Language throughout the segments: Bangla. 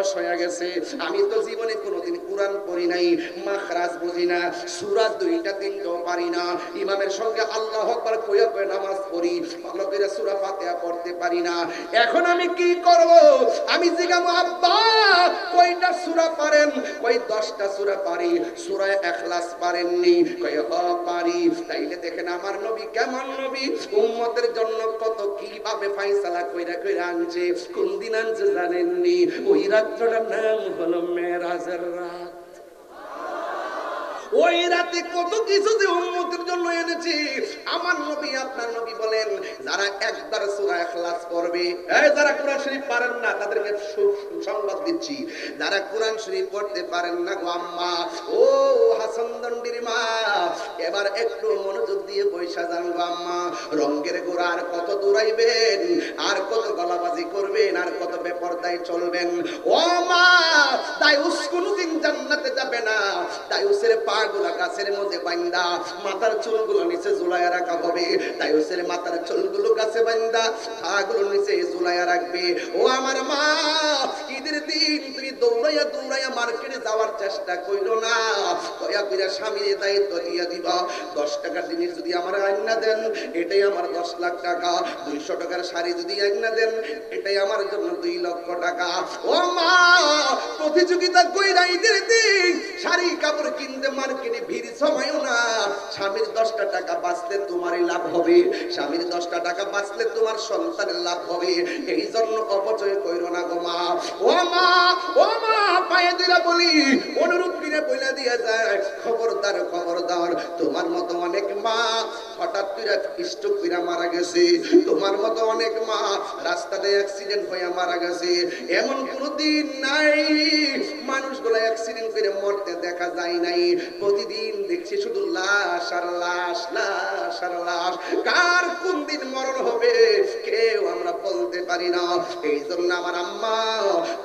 বয়স হয়ে গেছে। আমি তো জীবনে কোনোদিন কোরআন পড়ি নাই, মাখরাজ বুঝি না, সূরা দুইটা তিনটাও পারি না। ইমামের সঙ্গে আল্লাহ আকবার কইয়া কয়ে নামাজ পড়ি, ভালো করে সূরা ফাতিহা পড়তে পারি না। এখন আমি কি করব? আমি জিগামো আব্বা, কয়টা সূরা পারেন? কই 10টা সূরা পারি। সূরা ইখলাস পারেননি। কই হ, পারি। তাইলে দেখেন আমার নবী কেমন নবী? উম্মতের জন্য কত কীভাবে ফয়সালা কইরা কইরা আনছে? কোন দিন আনছে জানেননি? ওই রাত্রটার নাম হলো মেরাজের রাত। ওই রাতে কত কিছু যে উন্মতের জন্য এনেছি। আমার নবী, আপনার নবী বলেন, যারা একবার সূরা পড়বে, এই যারা কোরআন শরীফ পারেন না, তাদেরকে সু- সুসংবাদ দিচ্ছি। যারা কোরআন শরীফ পড়তে পারেন না গো আম্মা, ও হাসান দন্ডির মা, এবার একটু মনোযোগ দিয়ে পয়সা জানব আম্মা। রঙ্গের গোড়া আর কত দৌড়াইবেন, আর কত গলাবাজি করবেন, আর কত বেপরদায় চলবেন। ও মা তাই দায়ুস কোনদিন জান্নাতে যাবে না। তাই উসের পা গুলা গাছের মধ্যে বাইন্দা, মাথার চুলগুলো নিচে ঝুলাইয়া রাখা হবে। তাই উসের মাথার চুলগুলো গাছে বান্দা। পা নিচে ঝুলাইয়া রাখবে। ও আমার মা, ঈদের দিন তুমি দৌড়াইয়া দৌড়াইয়া মার্কেটে যাওয়ার চেষ্টা কইরো না। কয়া কইরা স্বামীর দায়িত্ব দিয়া দিবা। দশ টাকার জিনিস যদি আমার আইনা দেন, এটাই আমার দশ লাখ টাকা। দুইশো টাকার শাড়ি যদি আইনা দেন, এটাই আমার জন্য দুই লক্ষ টাকা। ও মা প্রতিযোগিতা কইরা ঈদের দিন শাড়ি, কাপড় কিনতে মার্কেটে ভিড় সময়ও না। স্বামীর দশটা টাকা বাঁচলে তোমারই লাভ হবে। স্বামীর দশটা টাকা বাঁচলে তোমার সন্তানের লাভ হবে। এই জন্য অপচয় কইরো না গো মা। ও মা ও মা, পায়ে দিলা বলি। অনুরোধ করে বইলা দিয়ে যায়। খবরদার খবরদার। তোমার মতো অনেক মা হঠাৎ করে স্ট্রোক করে মারা গেছে। তোমার মতো অনেক মা রাস্তাতে অ্যাক্সিডেন্ট হয়ে মারা গেছে। এমন কোনো দিন নাই। মানুষগুলো অ্যাক্সিডেন্ট করে মরতে দেখা যায় নাই। প্রতিদিন দেখছি শুধু লাশ আর লাশ লাশ আর লাশ। কার কোন দিন মরণ হবে? বলতে পারি না। এই জন্য আমার আম্মা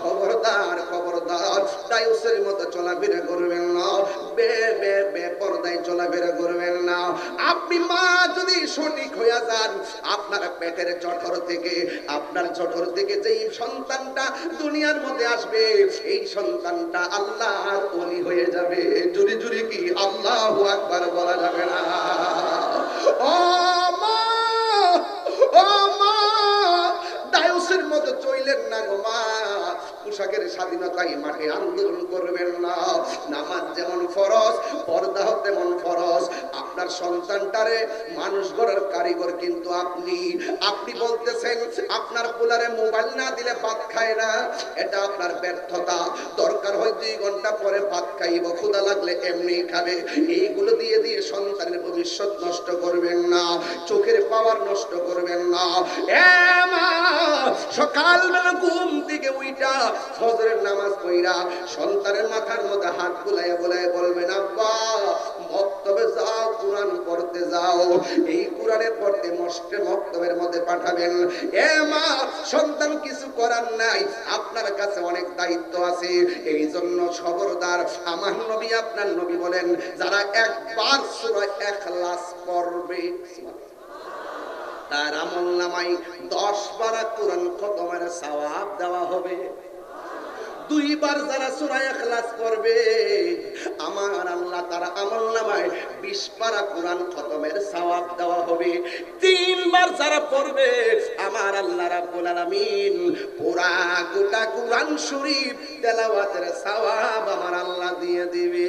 খবরদার খবরদার। দায়ুসের মতো চলাফেরা করবেন না। বে বে বে পর্দায় চলাফেরা করবেন না। আপনি মা যদি সঠিক হইয়া যান, আপনার পেটের জঠর থেকে, আপনার জঠর থেকে যেই সন্তানটা দুনিয়ার মধ্যে আসবে, এই সন্তানটা আল্লাহর ওলি হয়ে যাবে। জুরি জুরি কি আল্লাহ আকবার বলা যাবে না। ও মা! আপনার মোবাইল না দিলে ভাত খায় না। এটা আপনার ব্যর্থতা। দরকার হয় দুই ঘণ্টা পরে ভাত খাইব ক্ষুদা লাগলে এমনি খাবে। এইগুলো দিয়ে দিয়ে সন্তানের ভবিষ্যৎ নষ্ট করবেন না, চোখের পাওয়ার নষ্ট করবেন না। সকালবেলা ঘুম থেকে উইটা ফজরের নামাজ পড়া, সন্তানের মাথার মধ্যে হাত বুলাইয়া বুলাইয়া বলবেন, আব্বা, মক্তবে যাও, কোরআন পড়তে যাও। এই কোরআনের পড়তে মস্তে মক্তবের মধ্যে পাঠাবেন, এ মা, সন্তান কিছু করার নাই, আপনার কাছে অনেক দায়িত্ব আছে। এই জন্য খবরদার, আমার নবী, আপনার নবী বলেন, যারা একবার সূরা ইখলাস পড়বে তার আমল নামাই দশ বারা কোরআন খতমের সওয়াব দেওয়া হবে। দুইবার যারা সূরা ইখলাস করবে আমার আল্লাহ তার আমল নামায় বিশ পারা কোরআন খতমের সওয়াব দেওয়া হবে। তিনবার যারা পড়বে, আমার আল্লাহ রাব্বুল আলামিন পুরা গোটা কোরআন শরীফ তেলাওয়াতের সওয়াব আমার আল্লাহ দিয়ে দিবে।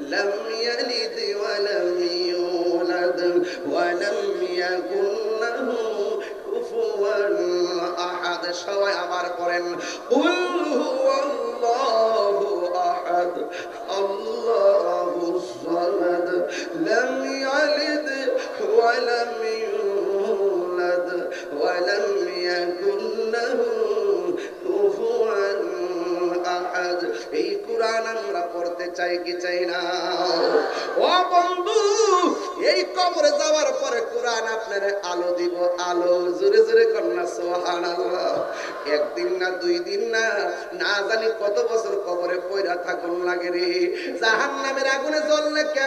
لم يلد ولم يولد ولم يكن له كفوا أحد সবাই আবার পড়েন قل هو الله أحد الله الصمد لم يلد ولم আমরা পড়তে চাই কি চাই না? ও বন্ধু, এই কবরে যাওয়ার পরে কোরআন আপনার আলো দিব আলো। জোরে জোরে কন্যা সোহান একদিন না, দুই দিন না না জানি কত বছর কবরে পয়রা থাকুন লাগে রে। জাহান নামের আগুনে জ্বললে কেমন